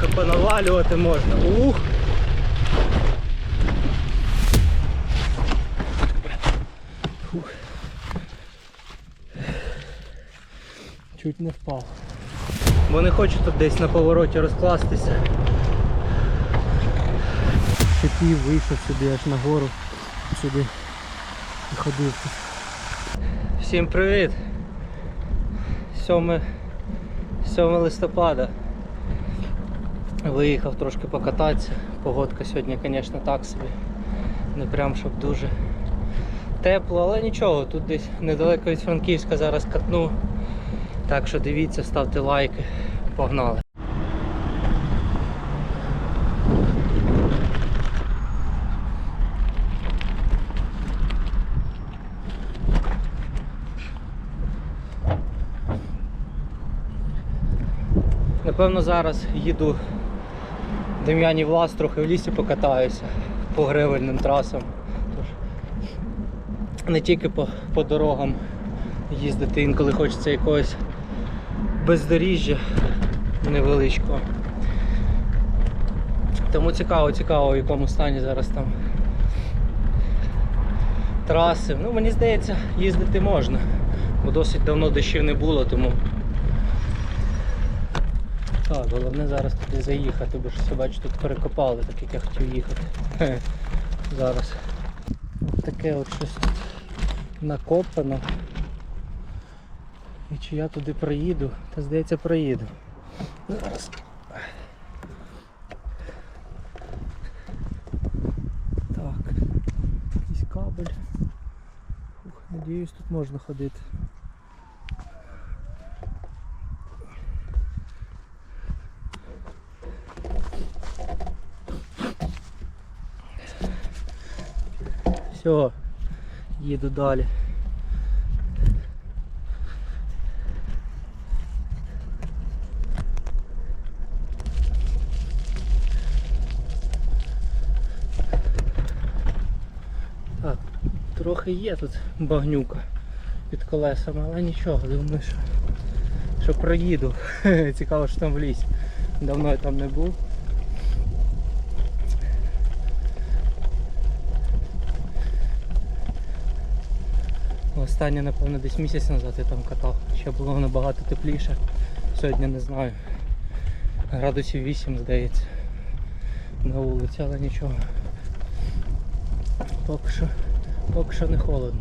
трохи понавалювати можна. Ух! Фух. Чуть не впав. Бо не хочу тут десь на повороті розкластися. Шипів, вийшов сюди аж нагору, сюди і ходив. Всім привіт! 7, 7 листопада. Виїхав трошки покататися. Погодка сьогодні, звісно, так собі. Не прям щоб дуже тепло, але нічого, тут десь недалеко від Франківська зараз катну. Так що дивіться, ставте лайки. Погнали. Напевно, зараз їду Дем'янів Влас, трохи в лісі покатаюся по гривельним трасам. Не тільки по, по дорогам їздити, інколи хочеться якогось бездоріжжя невеличкого. Тому цікаво, цікаво, в якому стані зараз там траси. Ну, мені здається, їздити можна, бо досить давно дощів не було, тому так, головне зараз туди заїхати, бо ж все бачу, тут перекопали, так як я хотів їхати. Хе, Зараз. От таке от щось тут накопано. І чи я туди проїду? Та здається проїду. Зараз. Так. Якийсь кабель. Ух, надіюсь, тут можна ходити. Все, їду далі. Так, трохи є тут багнюка під колесами, але нічого, думаю, що, що проїду. Цікаво, що там в лісі. Давно я там не був. Останнє, напевно, десь місяць назад я там катав. Ще було набагато тепліше. Сьогодні не знаю. Градусів 8, здається. На вулиці, але нічого. Поки що, поки що не холодно.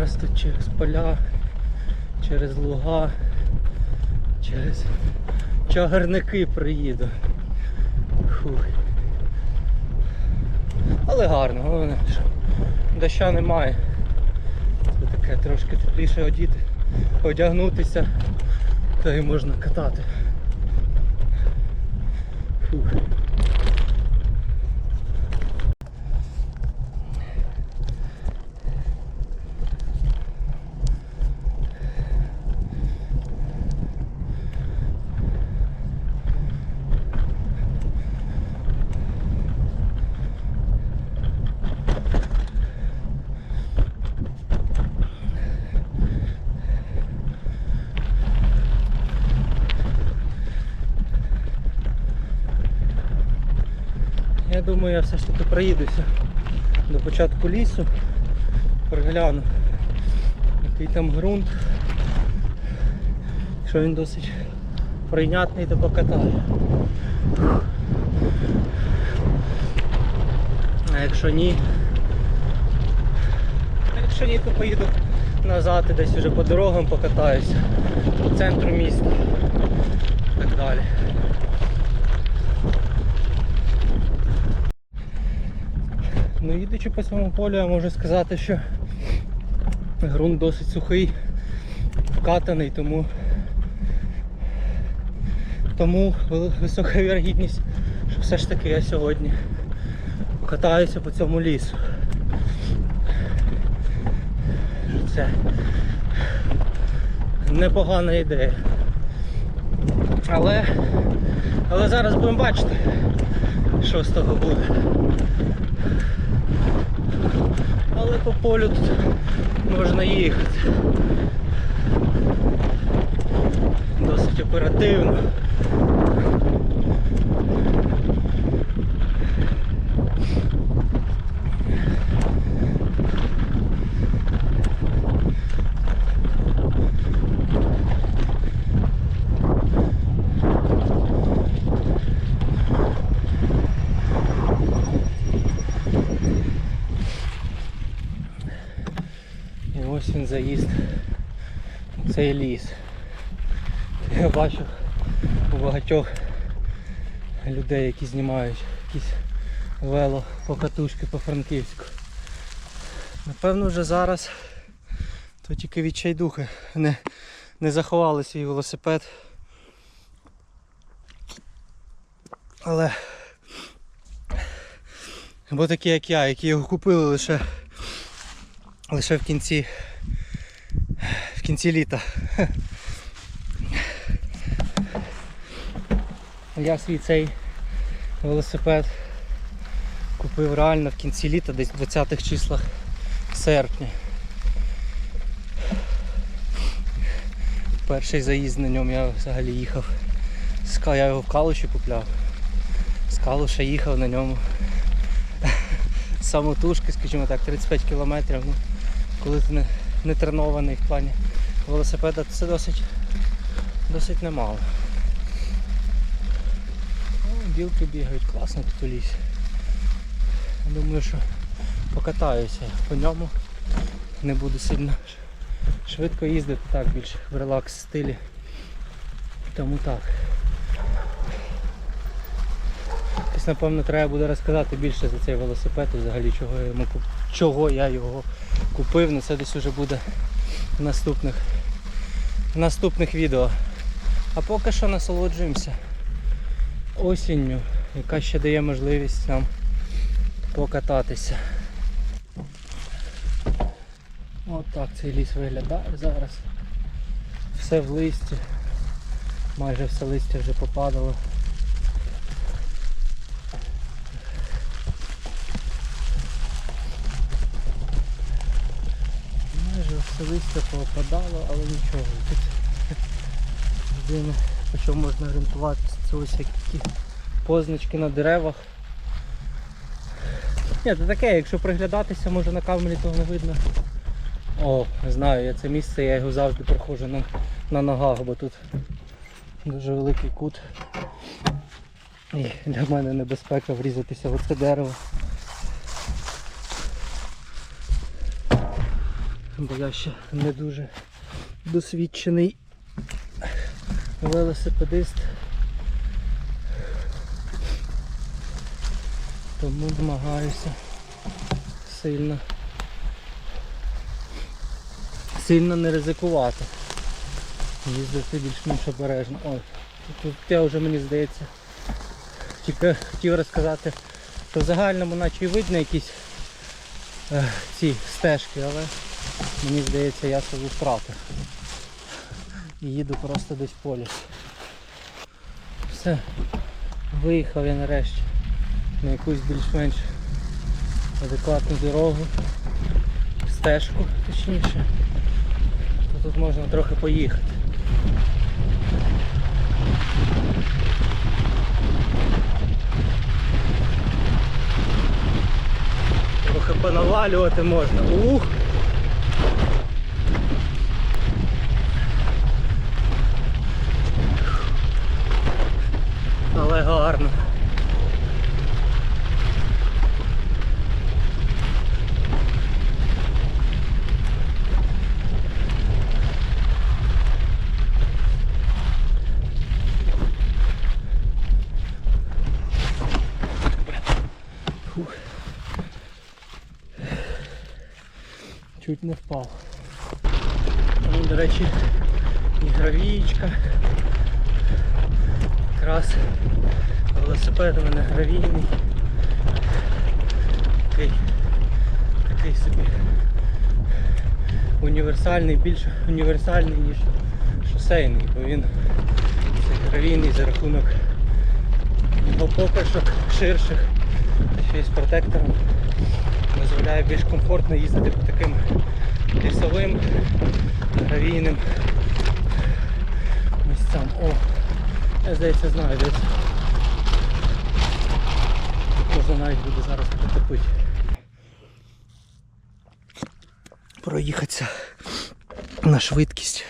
Зараз тут через поля, через луга, через чагарники приїду. Фух. Але гарно, головне, що доща немає. Це таке трошки тепліше одіти, одягнутися, та й можна катати. Фух. Я думаю, я все ж таки проїдуся до початку лісу, перегляну, який там ґрунт, що він досить прийнятний, то покатаю. А якщо ні, якщо ні, то поїду назад і десь вже по дорогам покатаюся, по центру міста і так далі. Ну, їдучи по цьому полю, я можу сказати, що ґрунт досить сухий, вкатаний, тому тому висока вірогідність, що все ж таки я сьогодні катаюся по цьому лісу. Це непогана ідея. Але, але зараз будемо бачити, що з того буде. Але по полю тут можна їхати. Досить оперативно. І ось він заїзд у цей ліс. Я бачу у багатьох людей, які знімають якісь вело покатушки по Франківську. Напевно вже зараз то тільки відчайдухи не, не заховали свій велосипед. Але бо такі як я, які його купили лише лише в кінці в кінці літа. Я свій цей велосипед купив реально в кінці літа, десь в 20-х числах серпня. Перший заїзд на ньому я взагалі їхав. Я його в Калуші купляв. З Калуша їхав на ньому. Самотужки, скажімо так, 35 кілометрів. Ну, коли ти не, не тренований в плані велосипеда, це досить, досить немало. Ну, білки бігають, класно тут у лісі. Думаю, що покатаюся по ньому. Не буду сильно швидко їздити, так більш в релакс стилі. Тому так. Якось, напевно, треба буде розказати більше за цей велосипед і взагалі чого я, йому, чого я його купив. Ну це десь уже буде в наступних, в наступних відео. А поки що насолоджуємося осінню, яка ще дає можливість нам покататися. От так цей ліс виглядає зараз. Все в листі. Майже все листя вже попадало. Листя попадало, але нічого. Тут єдине, по чому можна орієнтуватися, це ось які позначки на деревах. Ні, це таке, якщо приглядатися, може на камері того не видно. О, знаю, я це місце, я його завжди проходжу на, на ногах, бо тут дуже великий кут. І для мене небезпека врізатися в оце дерево. Бо я ще не дуже досвідчений велосипедист. Тому намагаюся сильно сильно не ризикувати. Їздити більш-менш обережно. Ой, тут я вже мені здається тільки хотів розказати, що в загальному наче і видно якісь е, ці стежки, але мені здається я собі втратив. І їду просто десь в полі. Все, виїхав я нарешті на якусь більш-менш адекватну дорогу, стежку точніше. То тут можна трохи поїхати. Трохи понавалювати можна. Ух! Але гарно. Чуть не впав. Ну, до речі, і гравієчка. Якраз велосипед у мене гравійний. Такий, такий собі універсальний, більш універсальний, ніж шосейний, бо він цей гравійний за рахунок його покашок ширших, ще й з протектором. Дозволяє більш комфортно їздити по таким лісовим, гравійним місцям. О, я здається знаю десь. Можна навіть буде зараз потопити. Проїхатися на швидкість.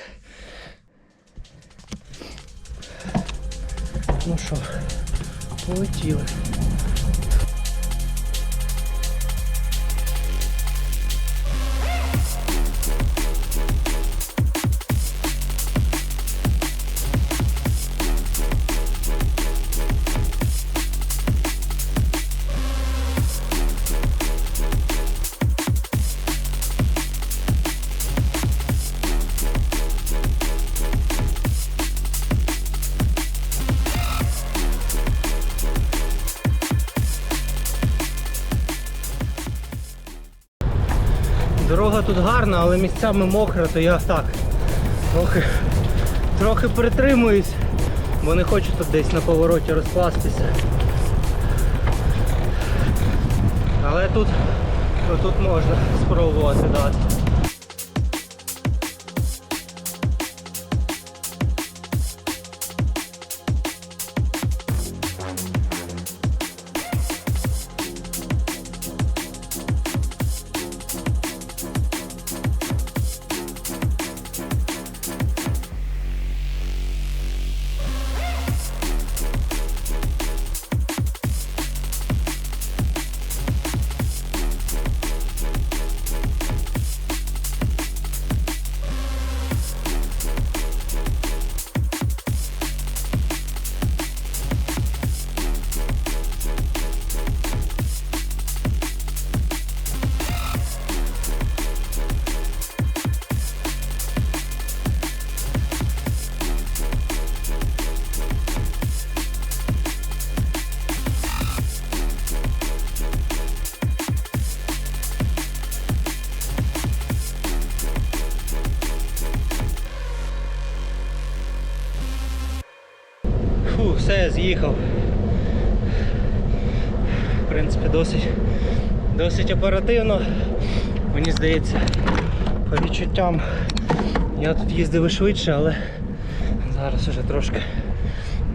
Ну що, полетіли. Тут гарна, але місцями мокра, то я так трохи, трохи притримуюсь, бо не хочу тут десь на повороті розкластися. Але тут, тут можна спробувати дати. Все. В принципі, досить, досить оперативно. Мені здається, по відчуттям я тут їздив і швидше, але зараз уже трошки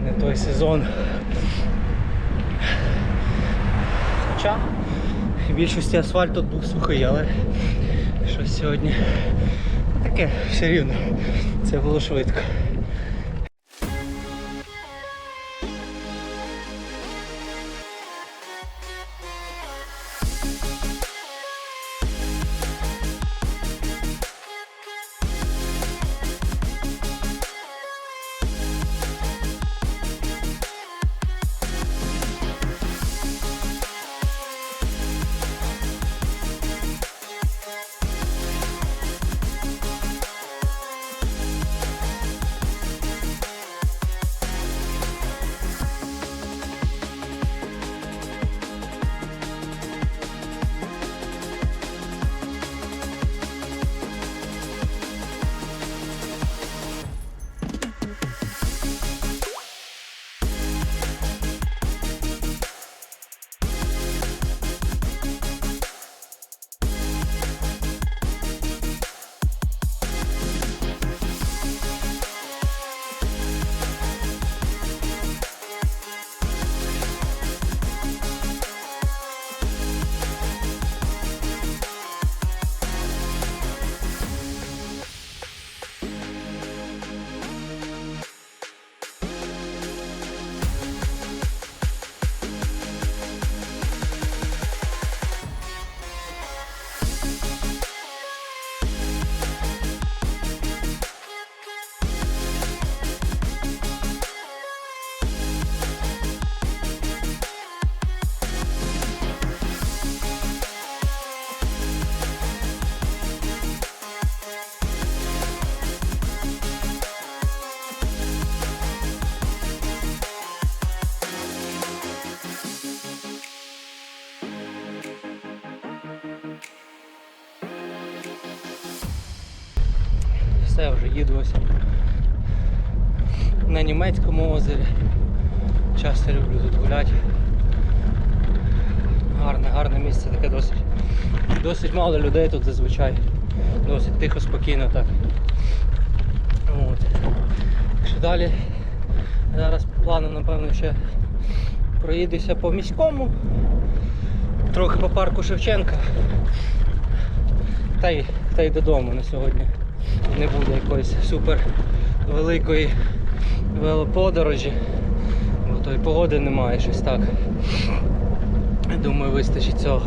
не той сезон. Хоча в більшості асфальт тут був сухий, але щось сьогодні таке все рівно. Це було швидко. На німецькому озері. Часто люблю тут гуляти. Гарне, гарне місце таке досить. Досить мало людей тут зазвичай. Досить тихо, спокійно так. От. Так що далі зараз плану, напевно, ще проїдуся по міському, трохи по парку Шевченка. Та й, та й додому на сьогодні. Не буде якоїсь супер великої велоподорожі, бо то й погоди немає щось так. Думаю, вистачить цього.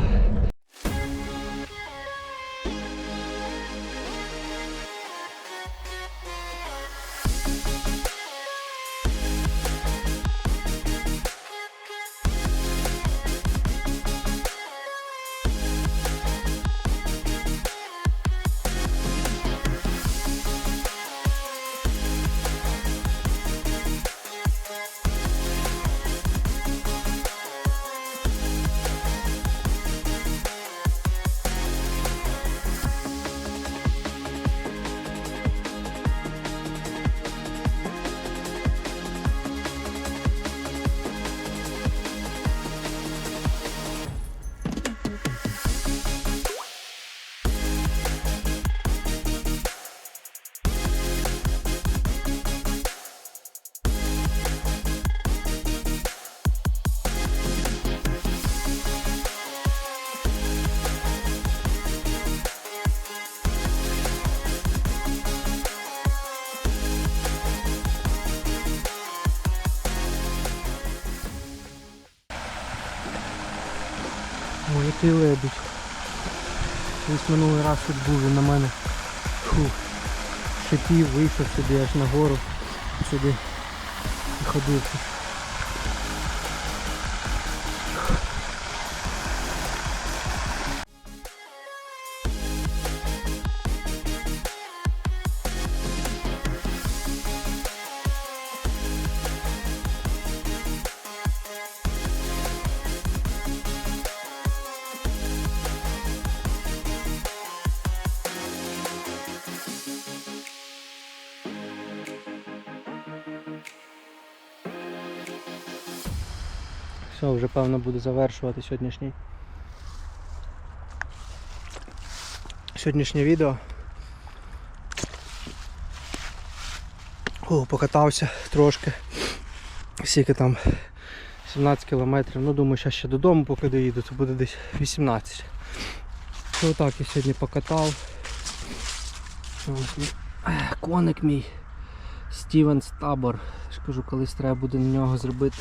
Який лебідь. Ось минулий раз тут був він на мене. Фух. Шипів, вийшов собі аж нагору. Сюди ходив. Все, вже певно буду завершувати сьогоднішній. Сьогоднішнє відео. О, покатався трошки. Скільки там 17 кілометрів. Ну думаю, зараз ще додому, поки доїду, то буде десь 18. То отак я сьогодні покатав. Мій, Коник мій. Стівен Стабор. Я ж кажу, колись треба буде на нього зробити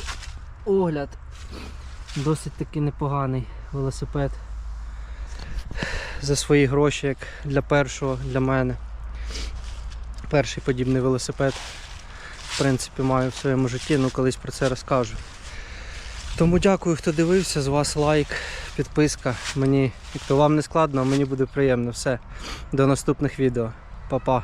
огляд. Досить таки непоганий велосипед. За свої гроші, як для першого, для мене. Перший подібний велосипед. В принципі, маю в своєму житті, ну колись про це розкажу. Тому дякую, хто дивився. З вас лайк, підписка. Мені, як то вам не складно, мені буде приємно. Все. До наступних відео. Па-па.